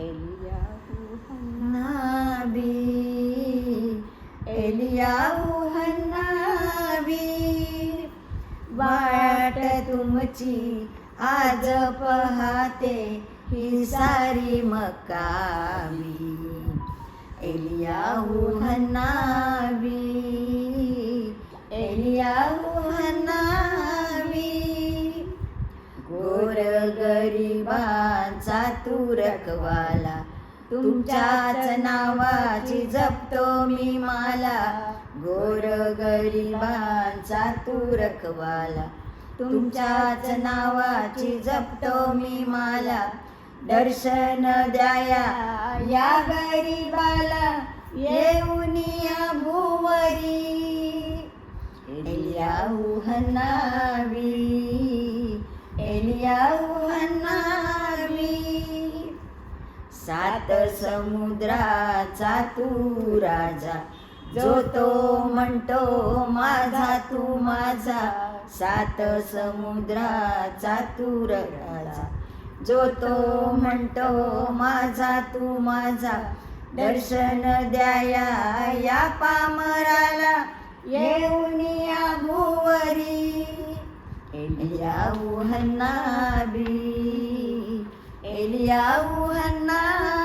Eliyahu Nabi Eliyahu हन्नाबी। वाट तुमची आज पहाते ही सारी मकामी। Eliyahu Hanavi Eliyahu Hanabi. गोर गरिबांचा तू रखवाला. तुमच्याच नावाची जपतो मी माला. गोर गरिबांचा तू रखवाला. तुमच्याच नावाची जपतो मी माला. दर्शन द्याया या गरीबाला. येऊन या भुवरी. एलियाहू हन्नावी यवनावी सात समुद्राचा तू राजा जो तो म्हणतो माझा तू माझा. सात समुद्राचा तू राजा जो तो म्हणतो माझा तू माझा. दर्शन द्याया या पामराला येऊन एलियाहू हन्नाबी एलियाहू हन्नाबी